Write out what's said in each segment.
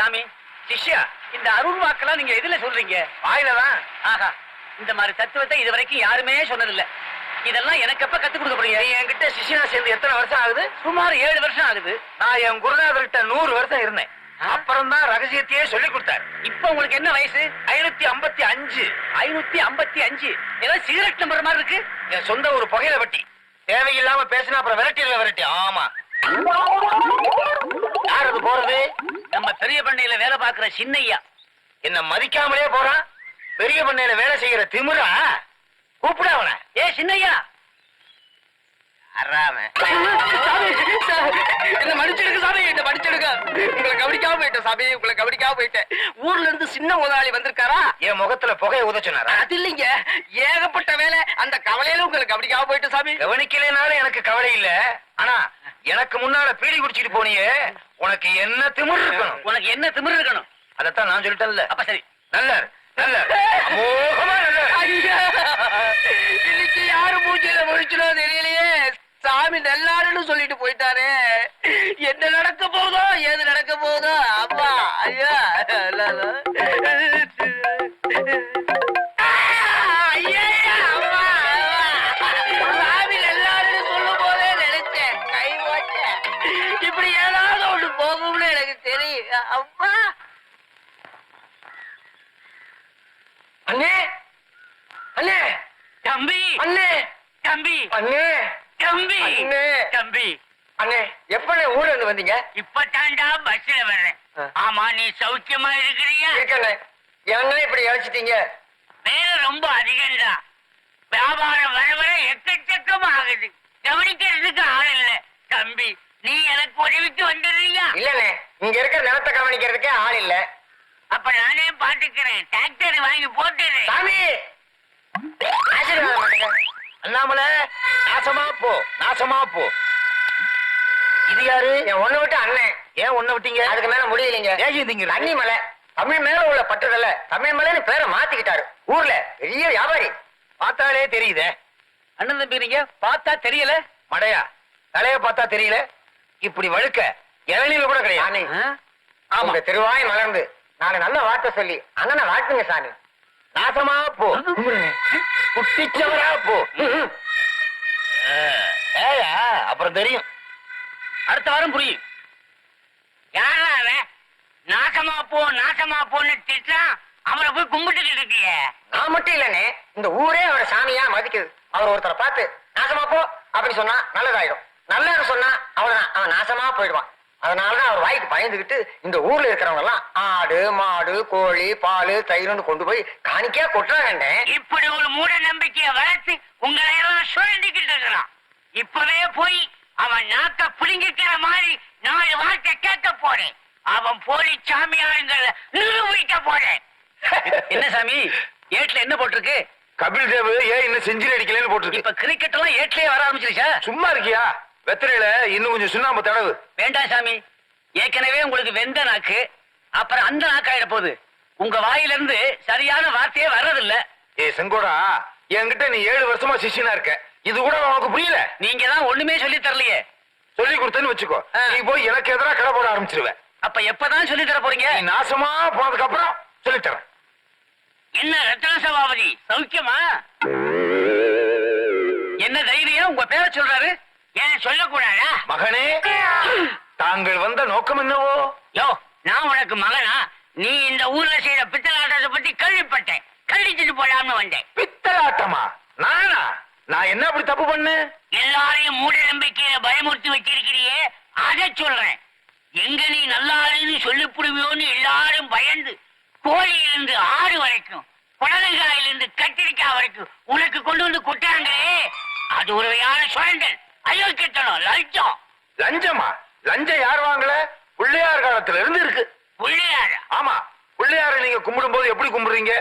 சாமி சிஷ்யா இந்த அருள் வாக்கெல்லாம் நீங்க எதுல சொல்றீங்க? வாயிலதான் ஆஹா இந்த மாதிரி தத்துவத்தை இது வரைக்கும் யாருமே சொன்னதில்ல. இதெல்லாம் எனக்கு எப்ப கத்து கொடுக்க போறீங்க என்கிட்ட சிஷ்யனா சேர்ந்து எத்தனை வருஷம் ஆகுது? சுமார் ஏழு வருஷம் ஆகுது. நான் என் குருநாதர்கிட்ட நூறு வருஷம் இருந்தேன்? அப்புறம் தான் ரகசியத்தையே சொல்லி கொடுத்தாரு. இப்ப உங்களுக்கு என்ன வயசு? ஐநூத்தி ஐம்பத்தி அஞ்சு. ஐநூத்தி ஐம்பத்தி அஞ்சு. ஏதாவது சிகரெட் நம்பர் மாதிரி இருக்கு? என் சொந்த ஒரு புகையில வட்டி. தேவையில்லாம பேசினா அப்புறம் விரட்டிடுவ விரட்டி. ஆமா. அது போறது நம்ம பெரிய பண்ணையில வேலை பார்க்கிற சின்னையா. என்ன மதிக்காமலே போறான் பெரிய பண்ணையில வேலை செய்யற திமிரா கூப்பிட அவன. ஏ சின்னையா. என்ன மன்னிச்சிடுங்க சாமி என்ன மன்னிச்சிடுங்க. உங்களை கவனிக்காம போயிட்டேன் சாமி உங்களை கவனிக்காம போயிட்டேன். ஊர்ல இருந்து சின்ன முதலாளி வந்திருக்காரா? என் முகத்துல புகைய உதச்சுனாரா அது இல்லைங்க. ஏகப்பட்ட வேலை. அந்த கவலையில உங்களை கவனிக்காம போயிட்டு சாமி. கவனிக்கலைனாலும் எனக்கு கவலை இல்ல. ஆனா எனக்கு முன்னால பீடி குடிச்சிட்டு போனியே. உனக்கு என்ன திமிரு இருக்கணும்? உனக்கு என்ன திமிரு இருக்கணும்? அதத்தான் நான் சொல்லிட்டேன்ல. அப்ப சரி. நல்ல நல்ல அமோகமா நல்ல இன்னைக்கு யாரு பூஜையில முடிச்சனோ தெரியலையே. சாமி நல்லாருன்னு சொல்லிட்டு போயிட்டாரே. என்ன நடக்க போகுதோ ஏது நடக்க போகுதோ அம்மா ஐயா. தம்பி. அண்ணே. தம்பி. அண்ணே. தம்பி. அண்ணே எப்பண்ணே ஊர்ல இருந்து வந்தீங்க? இப்பதான்டா பஸ்ல வர்றேன். ஆமா நீ சௌக்கியமா இருக்கிறியா? இருக்கண்ணே. என்ன இப்படி அழைச்சிட்டீங்க வேலை ரொம்ப அதிகம்டா. வியாபாரம் வர வர எக்கச்சக்கமா ஆகுது. கவனிக்கிறதுக்கு ஆள் இல்ல. தம்பி நீ எனக்கு உதவிக்கு வந்துடுறியா? இல்லண்ணே இங்க இருக்கிற நிலத்தை கவனிக்கிறதுக்கே ஆள் இல்ல. அப்ப நானே பாத்துக்கிறேன் டிராக்டர் வாங்கி போட்டுறேன். சாமி! ஆசீர்வாதம் பண்ணுங்க. அண்ணாமலை நாசமா போ நாசமா போ. இது யாரு? என் ஒண்ணு விட்டு அண்ணன். ஏன் ஒண்ணு விட்டீங்க? அதுக்கு மேல முடியலைங்க. தண்ணி மலை. தமிழ் மேல உள்ள பற்றுதல்ல தமிழ் மலைன்னு பேரை மாத்திக்கிட்டாரு. ஊர்ல. பெரிய வியாபாரி. பார்த்தாலே தெரியுதே. அண்ணன் தம்பி நீங்க பார்த்தா தெரியல? மடையா தலைய பார்த்தா தெரியல? இப்படி வழுக்க. இளநீல கூட கிடையாது. ஆமா. திருவாய் மலர்ந்து. நான் நல்ல வார்த்தை சொல்லி அண்ணனை வாழ்த்துங்க சாமி. நாசமா போ. குட்டிச்சவரா போ. ஆ, ஏயா அப்புறம் தெரியும். அடுத்த வாரம் புரியும். யாரா அவன் நாசமா போ நாசமா போன்னு திட்டான் அவரை போய் கும்பிட்டுக்கிட்டு இருக்கியே? நான் மட்டும் இல்லனே இந்த ஊரே அவரை சாமியா மதிக்குது. அவர் ஒருத்தரை பார்த்து நாசமா போ அப்படின்னு சொன்னா நல்லதாயிடும். நல்லது சொன்னா அவ்வளவுதான். அவன் நாசமா போயிடுவான். அதனாலதான் அவர் வாய்க்கு பயந்துகிட்டு இந்த ஊர்ல இருக்கிறவங்க எல்லாம் ஆடு மாடு கோழி பால் தயிர்னு கொண்டு போய் காணிக்கையா கொட்டுறாங்கண்ணே. இப்படி ஒரு மூட நம்பிக்கையை வளர்த்து உங்களை எல்லாம் சுரண்டிக்கிட்டு இருக்கிறான். இப்பவே போய் அவன் நாக்க புடுங்கிக்கிற மாதிரி நாலு வார்த்தை கேட்க போறேன். அவன் போலி சாமியாருங்களை நிரூபிக்க போறேன். என்ன சாமி? ஏட்ல என்ன போட்டிருக்கு? கபில் தேவ் ஏன் இன்னும் செஞ்சுரி அடிக்கலன்னு போட்டிருக்கு. இப்ப கிரிக்கெட் எல்லாம் ஏட்லயே வர ஆரம்பிச்சிருச்சா? சும்மா இருக்கியா? வெத்தலையில இன்னும் கொஞ்சம் சுண்ணாம்பு தடவு. வேண்டாம் சாமி. ஏற்கனவே உங்களுக்கு வெந்த நாக்கு அப்புறம் அந்த நாக்காயிட போகுது. உங்க வாயில இருந்து சரியான வார்த்தையே வர்றதில்ல. ஏ செங்கோடா என்கிட்ட நீ ஏழு வருஷமா சிஷ்யனா இருக்க. இது கூட உனக்கு புரியல? நீங்க தான் ஒண்ணுமே சொல்லி தரலையே. சொல்லி கொடுத்தேன்னு வச்சுக்கோ. நீ போய் எனக்கு எதிராக கடை போட ஆரம்பிச்சிருவ. அப்ப எப்பதான் சொல்லி தர போறீங்க? நீ நாசமா போனதுக்கு அப்புறம் சொல்லித்தரேன் என்ன ரத்ன சபாபதி சௌக்கியமா? என்ன தைரியம்? உங்க பேரை சொல்றாரு? ஏன் சொல்லக்கூடாதா? மகனே தாங்கள் வந்த நோக்கம் என்னவோ? யோ நான் உனக்கு மகனா? நீ இந்த ஊர்ல செய்யற பித்தலாட்டத்தை பத்தி கேள்விப்பட்டேன். கண்டிச்சுட்டு போலாம்னு வந்தேன். பித்தலாட்டமா? நானா? நான் என்ன அப்படி தப்பு பண்ணேன்? எல்லாரையும் மூட நம்பிக்கையில பயமுறுத்தி வச்சிருக்கிறியே அதை சொல்றேன். எங்க நீ நல்லாருன்னு சொல்லிப்புடுவியோன்னு எல்லாரும் பயந்து கோழியிலிருந்து ஆடு வரைக்கும் புடலங்காயிலிருந்து கத்திரிக்காய் வரைக்கும் உனக்கு கொண்டு வந்து கொட்டாங்களே அது ஒரு வகையான சுரண்டல் அயோக்கியத்தனம் லஞ்சம். லஞ்சமா? லஞ்சம் யார் வாங்கல? பிள்ளையார் காலத்துல இருந்து இருக்கு. பிள்ளையார? ஆமா. பிள்ளையாரை நீங்க கும்பிடும் போது எப்படி கும்பிடுறீங்க?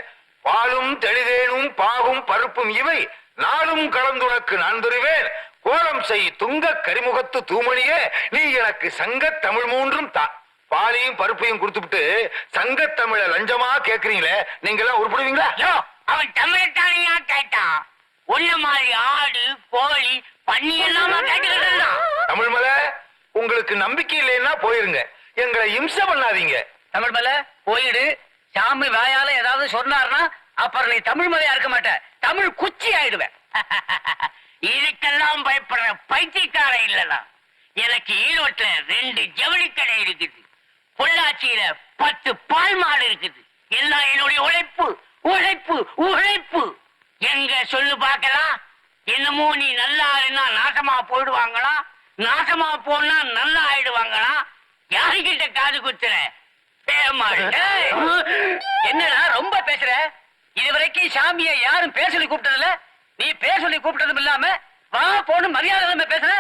பாலும் தெளிதேனும் பாகும் பருப்பும் இவை நாளும் கலந்துனக்கு நான் தருவேன். கோலம் செய் துங்க கரிமுகத்து தூமணியே நீ எனக்கு சங்க தமிழ் மூன்றும் தா. பாலையும் பருப்பையும் கொடுத்துவிட்டு சங்க தமிழ லஞ்சமா கேக்குறீங்களே நீங்க எல்லாம் உருப்படுவீங்களா அவன் தமிழத்தானையா கேட்டான் உன்ன மாதிரி ஆடு கோழி இருந்தான் தமிழ் மலை உங்களுக்கு நம்பிக்கை இல்லைன்னா போயிருங்க. எங்களை இம்சை பண்ணாதீங்க. தமிழ் மலை போயிடு. சாமி வாயால ஏதாவது சொன்னார்னா அப்புறம் நீ தமிழ் மலையா இருக்க மாட்ட. தமிழ் குச்சி ஆயிடுவேன். இதுக்கெல்லாம் பயப்படுற பைத்தியக்கார இல்லனா எனக்கு ஈரோட்டுல ரெண்டு ஜவுளி கடை இருக்குது. பொள்ளாச்சியில பத்து பால் மாடு இருக்குது. எல்லாம் என்னுடைய உழைப்பு உழைப்பு உழைப்பு. எங்க சொல்லு பார்க்கலாம்? என்னமோ நீ நல்லா இருந்தா நாசமா போயிடுவாங்களா? நாசமா போனா நல்லா ஆயிடுவாங்களா? யாருகிட்ட காது குத்துற? என்னடா ரொம்ப பேசுற? இதுவரைக்கும் சாமியை யாரும் பேர் சொல்லி கூப்பிட்டதில்ல. நீ பேர் சொல்லி கூப்பிட்டதும் இல்லாம வா போன்னு மரியாதை இல்லாம பேசுற.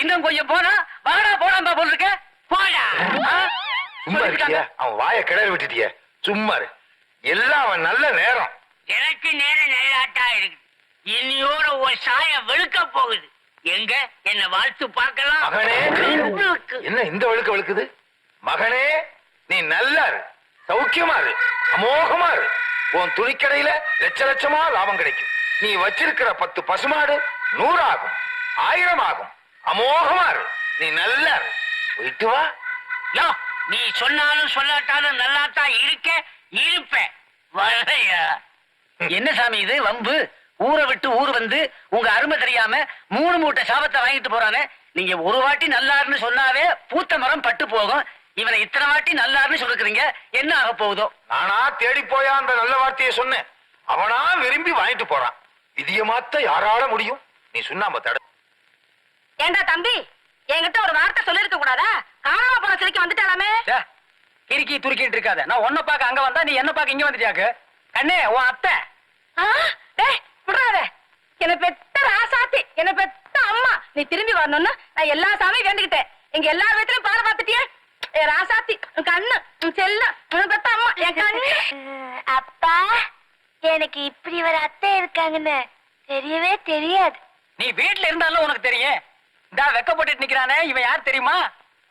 இன்னும் கொஞ்சம் போனா வாடா போடாம்பா போல் இருக்க. போடா. அவன் வாயை கிளறி விட்டுட்டிய. சும்மா. எல்லாம் அவன் நல்ல நேரம். எனக்கு நேரம் நல்லாட்டா இருக்கு. இன்னையோட ஒரு சாய வெளுக்க போகுது. எங்க? என்ன வாழ்த்து பார்க்கலாம். மகனே. என்ன இந்த வழுக்க வழுக்குது மகனே நீ நல்லா இரு. சௌக்கியமா இரு. அமோகமா இரு. உன் துணிக்கடையில லட்ச லட்சமா லாபம் கிடைக்கும். நீ வச்சிருக்கிற பத்து பசுமாடு நூறாகும். ஆயிரம் ஆகும் அமோகமா இரு. நீ நல்லா இரு. போயிட்டு வா. யோ, நீ சொன்னாலும் சொல்லாட்டாலும் நல்லாத்தான் இருக்க. இருப்பேன். வரையா என்ன சாமி இது? வம்பு? ஊரை விட்டு ஊர் வந்து உங்க அருமை தெரியாம மூணு மூட்டை சாபத்தை வாங்கிட்டு போறானே? நீங்க ஒரு வாட்டி நல்லாருன்னு சொன்னாவே பூத்த மரம் பட்டு போகும். இவனை இத்தனை வாட்டி நல்லாருன்னு சொல்லிருக்கிறீங்க என்ன ஆக போகுதோ? நானா தேடி போயா அந்த நல்ல வார்த்தையை சொன்னேன். அவனா விரும்பி வாங்கிட்டு போறான். விதிய மாத்த யாரால முடியும்? நீ சுண்ணாம தட. ஏண்டா தம்பி என்கிட்ட ஒரு வார்த்தை சொல்லிருக்க கூடாதா? காணாம போன சிரிக்க வந்துட்டாலாமே கிறுக்கி துருக்கிட்டு இருக்காத. நான் உன்னை பார்க்க அங்க வந்தா நீ என்ன பார்க்க இங்க வந்துட்டியாக்கு கண்ணே உன் அத்தை. விடுறாத. என்ன பெத்த ராசாத்தி என்ன பெத்த அம்மா. நீ திரும்பி வரணும்னு நான் எல்லா சாமியும் வேண்டிக்கிட்டேன். எங்க எல்லா வீட்லயும் பாட பார்த்துட்டியே? ஏ ராசாத்தி உன் கண்ணு உன் பெத்த அம்மா என் கண்ணு. அப்பா எனக்கு இப்படி ஒரு அத்தை இருக்காங்கன்னு தெரியவே தெரியாது. நீ வீட்ல இருந்தாலும் உனக்கு தெரியும். இந்த வெக்கப்பட்டு நிக்கிறானே இவன் யார் தெரியுமா?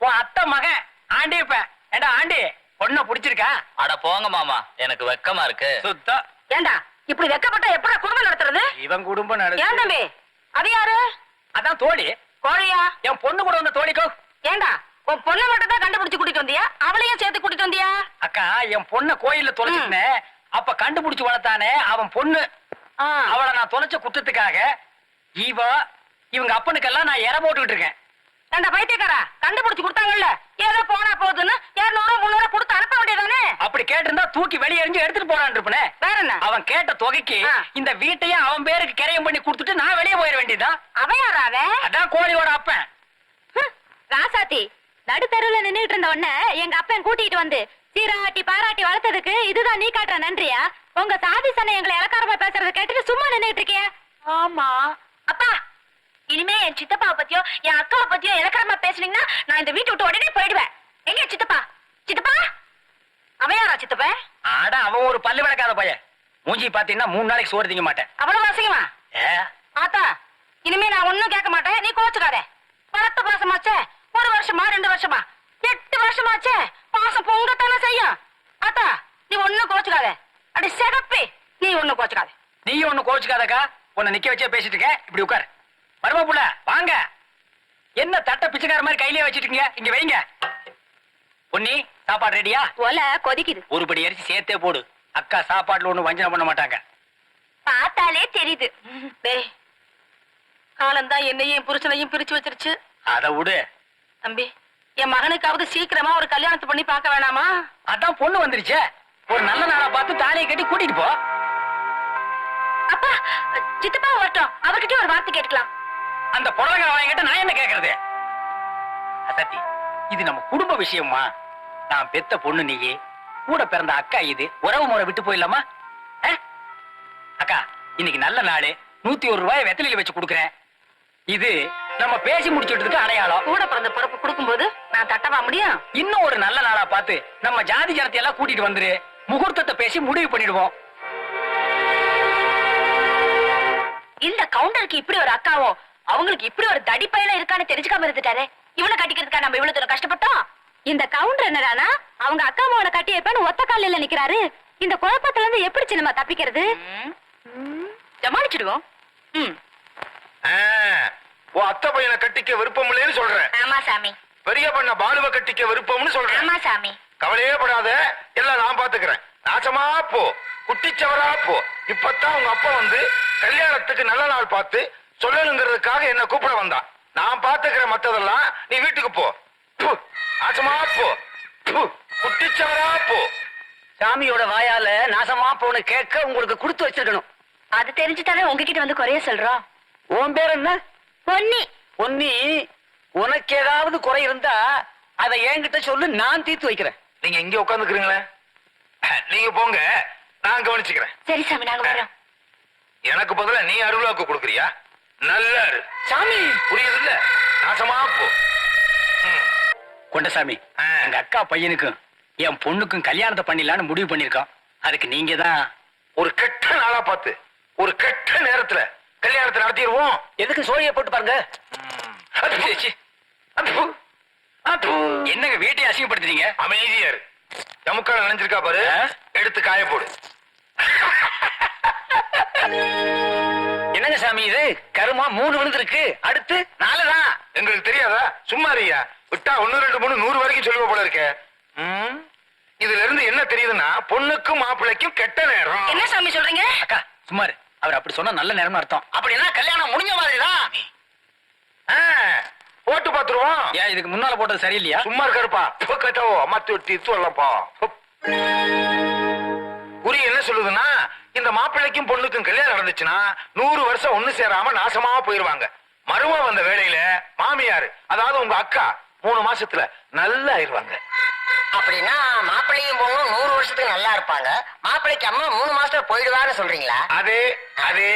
உன் அத்தை மகன் ஆண்டி இருப்பேன் ஏண்டா ஆண்டி பொண்ண புடிச்சிருக்கா? அட போங்க மாமா எனக்கு வெக்கமா இருக்கு. சுத்தம். ஏண்டா இப்படி வெக்கப்பட்டா எப்படா குடும்பம் நடத்துறது? இவன் குடும்பம் ஏன் நடத்து தம்பி? அது யாரு? அதான் தோழி. கோழியா? என் பொண்ணு கூட வந்த தோழிக்கோ. ஏண்டா? உன் பொண்ணை மட்டும் தான் கண்டுபிடிச்சு கூட்டிட்டு வந்தியா? அவளையும் சேர்த்து கூட்டிட்டு வந்தியா? அக்கா என் பொண்ண கோயில்ல தொலைச்சிருந்தேன் அப்ப கண்டுபிடிச்சு வளர்த்தானே அவன் பொண்ணு. அவளை நான் தொலைச்ச குற்றத்துக்காக இவ இவங்க அப்பனுக்கெல்லாம் நான் எற போட்டுக்கிட்டு இருக்கேன். ஏண்டா பைத்தியக்காரா? கண்டுபிடிச்சு கொடுத்தாங்கல்ல. ஏதோ போனா போகுதுன்னு இருநூறு முன்னூறு கொடுத்து அனுப்ப வேண்டியதானே அப்படி கேட்டிருந்தா தூக்கி வெளியே எறிஞ்சு எடுத்துட்டு போறான் இருப்பனே வேற என்ன? அவன் கேட்ட தொகைக்கு. இந்த வீட்டையே அவன் பேருக்கு கிரையம் பண்ணி கொடுத்துட்டு நான் வெளியே போயிட வேண்டியதுதான். அவன் யாரா அவன் அதான் கோழியோட அப்பன். ராசாத்தி நடுத்தருவுல நின்னுட்டு இருந்த உடனே எங்க அப்பன் கூட்டிட்டு வந்து சீராட்டி பாராட்டி வளர்த்ததுக்கு இதுதான் நீ காட்டுற நன்றியா? உங்க சாதி சனை எங்களை இலக்காரமா பேசுறத கேட்டுட்டு சும்மா நின்னுட்டு இருக்கிய? ஆமா. அப்பா இனிமே என் சித்தப்பா பத்தியோ என் அக்காவை பத்தியோ இலக்காரமா பேசுனீங்கன்னா நான் இந்த வீட்டை விட்டு உடனே போயிடுவேன். எங்க சித்தப்பா? சித்தப்பா? அவன் யாரா சித்தப்ப? ஆட அவன் ஒரு பல்லு விளக்காத பையன். மூஞ்சி பாத்தீங்கன்னா மூணு நாளைக்கு சோறு திங்க மாட்டேன். அவ்வளவு அசிங்கமா? ஆத்தா இனிமே நான் ஒண்ணும் கேட்க மாட்டேன். நீ கோச்சுக்காத பத்து மாசமாச்சே ஒரு வருஷமா ரெண்டு வருஷமா? எட்டு வருஷமாச்சே? பாசம் பொங்கத்தானே செய்யும். ஆத்தா நீ ஒண்ணும் கோச்சுக்காத அடி சிகப்பி நீ ஒண்ணும் கோச்சுக்காத நீ ஒண்ணு கோச்சுக்காதக்கா உன்னை நிக்க வச்சே பேசிட்டு இருக்கேன். இப்படி உட்கார். வருவா புள்ள? வாங்க. என்ன தட்டை பிச்சைக்கார மாதிரி கையிலே வச்சிட்டு இருக்கீங்க இங்க வைங்க. பொன்னி சாப்பாடு ரெடியா? ஒல கொதிக்குது. ஒரு படி அரிசி சேர்த்தே போடு. அக்கா சாப்பாடுல ஒண்ணு வஞ்சனம் பண்ண மாட்டாங்க. பார்த்தாலே தெரியுது. டேய் காலம்தான் என்னையும் என் புருஷனையும் பிரிச்சு வச்சிருச்சு. அத விடு. தம்பி என் மகனுக்காவது சீக்கிரமா ஒரு கல்யாணத்தை பண்ணி பார்க்க வேணாமா? அதான் பொண்ணு வந்துருச்சே. ஒரு நல்ல நாளா பார்த்து தாலியை கட்டி கூட்டிட்டு போ. அப்பா சித்தப்பா வரட்டும். அவர்கிட்ட ஒரு வார்த்தை கேட்கலாம் அந்த புடலங்க வாங்கிட்ட நான் என்ன கேக்குறது? அசத்தி இது நம்ம குடும்ப விஷயமா? நான் பெத்த பொண்ணு நீயே. கூட பிறந்த அக்கா இது. உறவு முறை விட்டு போயிடலாமா? அக்கா இன்னைக்கு நல்ல நாள். நூத்தி ஒரு ரூபாய் வெத்தலையில வச்சு கொடுக்குறேன். இது நம்ம பேசி முடிச்சுட்டதுக்கு அடையாளம். கூட பிறந்த பிறப்பு கொடுக்கும்போது நான் தட்டவா முடியும்? இன்னும் ஒரு நல்ல நாளா பார்த்து நம்ம ஜாதி ஜனத்தை எல்லாம் கூட்டிட்டு வந்துரு. முகூர்த்தத்தை பேசி முடிவு பண்ணிடுவோம். இந்த கவுண்டருக்கு இப்படி ஒரு அக்காவோ? அவங்களுக்கு இப்படி ஒரு தடி பையல இருக்கான்னு தெரிஞ்சுக்காம இருந்துட்டாரே. இவனை கட்டிக்கிறதுக்கா நம்ம இவ்வளவு தூரம் கஷ்டப்பட்டோம்? இந்த கவுண்டர் என்னடானா அவங்க அக்கா மகனை கட்டி வைப்பான்னு ஒத்த காலில நிக்கிறாரு. இந்த குழப்பத்துல இருந்து எப்படி சின்னமா தப்பிக்கிறது? ஜமாளிச்சிடுவோம் ம். ஆ, உன் அத்தை பையனை கட்டிக்க விருப்பம் இல்லைன்னு சொல்றேன். ஆமா சாமி. பெரிய பண்ண பாலுவை கட்டிக்க விருப்பம்னு சொல்றேன். ஆமா சாமி. கவலையே படாத எல்லாம் நான் பாத்துக்கிறேன். நாசமா போ குட்டிச்சவரா போ. இப்பதான் உங்க அப்பா வந்து கல்யாணத்துக்கு நல்ல நாள் பார்த்து சொல்லணுங்கிறதுக்காக என்ன கூப்பிட வந்தான் நான் பாத்துக்கிறேன் மத்ததெல்லாம் நீ வீட்டுக்கு போ. நாசமா போ. குட்டிச்சவரா போ. சாமியோட வாயால நாசமா போன கேட்க உங்களுக்கு கொடுத்து வச்சிருக்கணும். அது தெரிஞ்சுதானே உங்ககிட்ட வந்து குறைய சொல்றோம் உன் பேர் என்ன? பொன்னி. பொன்னி உனக்கு ஏதாவது குறை இருந்தா அதை என்கிட்ட சொல்லு நான் தீர்த்து வைக்கிறேன். நீங்க இங்க உட்காந்துக்கிறீங்களே நீங்க போங்க நான் கவனிச்சுக்கிறேன். சரி சாமி நாங்க வரோம் எனக்கு பதிலா நீ அருளாக்கு கொடுக்குறியா? நல்லா இரு. சாமி! புரியுது இல்ல நாசமா போ. கொண்டசாமி. எங்க அக்கா பையனுக்கும் என் பொண்ணுக்கும் கல்யாணத்தை பண்ணிடலான்னு முடிவு பண்ணிருக்கோம் அதுக்கு நீங்க தான் ஒரு கெட்ட நாளா பார்த்து ஒரு கெட்ட நேரத்துல கல்யாணத்தை நடத்திடுவோம். எதுக்கு சோழியை போட்டு பாருங்க? என்னங்க வீட்டை அசிங்கப்படுத்துறீங்க? அமைதியா இரு. எமுக்கால நினைஞ்சிருக்கா பாரு? எடுத்து காய போடு. சாமி இது கருமா மூணு விழுந்திருக்கு அடுத்து நாலுதான் எங்களுக்கு தெரியாதா சும்மா இருயா விட்டா ஒண்ணு ரெண்டு மூணு நூறு வரைக்கும் சொல்லுவ போல இருக்க ம்? இதுல இருந்து என்ன தெரியுதுன்னா பொண்ணுக்கும் மாப்பிள்ளைக்கும் கெட்ட நேரம் என்ன சாமி சொல்றீங்க அக்கா சும்மாரு அவர் அப்படி சொன்னா நல்ல நேரம்னு அர்த்தம் அப்படின்னா கல்யாணம் முடிஞ்ச மாதிரிதான் ஆ, போட்டு பாத்துருவோம் ஏன் இதுக்கு முன்னால போட்டது சரியில்லையா சும்மா இருக்காருப்பா கட்டவோ அம்மாத்தி ஒட்டி சொல்லப்பா குறி என்ன சொல்லுதுன்னா இந்த மாப்பிள்ளைக்கும் பொண்ணுக்கும் கல்யாணம் நடந்துச்சுன்னா நூறு வருஷம் ஒண்ணு சேராம நாசமா போயிருவாங்க. மருமக வந்த வேலையில மாமியாரு அதாவது உங்க அக்கா மூணு மாசத்துல நல்லா ஆயிருவாங்க. அப்படின்னா மாப்பிள்ளையும் பொண்ணும் நூறு வருஷத்துக்கு நல்லா இருப்பாங்க. மாப்பிள்ளைக்கு அம்மா மூணு மாசத்துல போயிடுவான்னு சொல்றீங்களா? அதே அதே.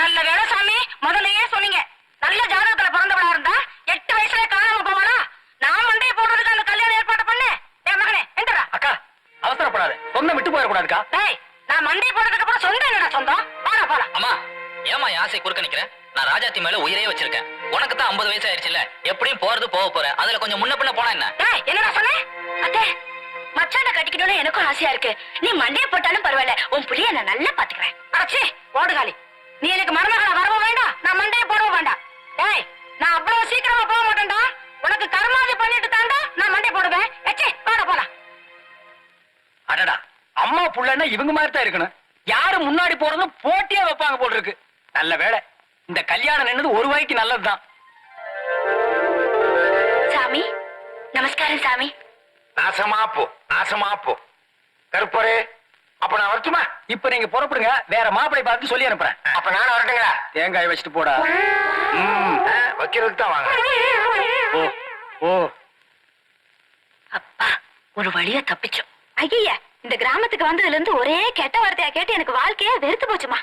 நல்ல வேலை சாமி முதல்லயே சொன்னீங்க. நல்ல ஜாதகத்துல பிறந்தவளா இருந்தா எட்டு வயசுல காணாம போவாளா? நான் மண்டைய போடுறதுக்கு அந்த கல்யாணம் ஏற்பாடு பண்ணு. என் மகனே எந்திரா. அக்கா அவசரப்படாத. சொந்தம் விட்டு போயிடக்கூடாதுக்கா. டேய் நான் மண்டை போடுறதுக்கு அப்புறம் சொந்தம் என்னடா சொந்தம்? போடா போலாம். அம்மா ஏமா என் ஆசை குறுக்க நிக்கிறேன் நான் ராஜாத்தி மேல உயிரே வச்சிருக்கேன். உனக்கு தான் ஐம்பது வயசு ஆயிடுச்சுல. எப்படியும் போறது போக போற. அதுல கொஞ்சம் முன்ன பின்ன போனா என்ன? டேய் என்னடா சொன்ன? அத்தை மச்சான கட்டிக்கணும்னு எனக்கும் ஆசையா இருக்கு. நீ மண்டைய போட்டாலும் பரவாயில்ல. உன் புள்ளைய நான் நல்லா பாத்துக்கிறேன். அடச்சி ஓடுகாலி நீ எனக்கு மருமகளா வரவும் வேண்டாம். நான் மண்டைய போடவும் வேண்டாம். டேய் நான் அவ்வளவு சீக்கிரமா போக மாட்டேன்டா. உனக்கு கர்மாதி பண்ணிட்டு தாண்டா நான் மண்டை போடுவேன். எச்சி போடா போலாம். அடடா. அம்மா புள்ளன்னா இவங்க மாதிரி தான் இருக்கணும். யாரு முன்னாடி போறதும் போட்டியா வைப்பாங்க போல இருக்கு நல்ல வேலை இந்த கல்யாணம் நின்னது ஒரு வாய்க்கு நல்லதுதான். சாமி நமஸ்காரம் சாமி. நாசமா போ நாசமா போ கருப்பரே அப்ப நான் வரட்டுமா? இப்ப நீங்க புறப்படுங்க வேற மாப்பிளை பார்த்து சொல்லி அனுப்புறேன். அப்ப நானும் வரட்டுங்களா? தேங்காய் வச்சுட்டு போடா. வைக்கிறதுக்கு தான் வாங்க. ஓ ஓ. அப்பா ஒரு வழியா தப்பிச்சோம். ஐயா இந்த கிராமத்துக்கு வந்ததுல இருந்து ஒரே கெட்ட வார்த்தையா கேட்டு எனக்கு வாழ்க்கையே வெறுத்து போச்சுமா.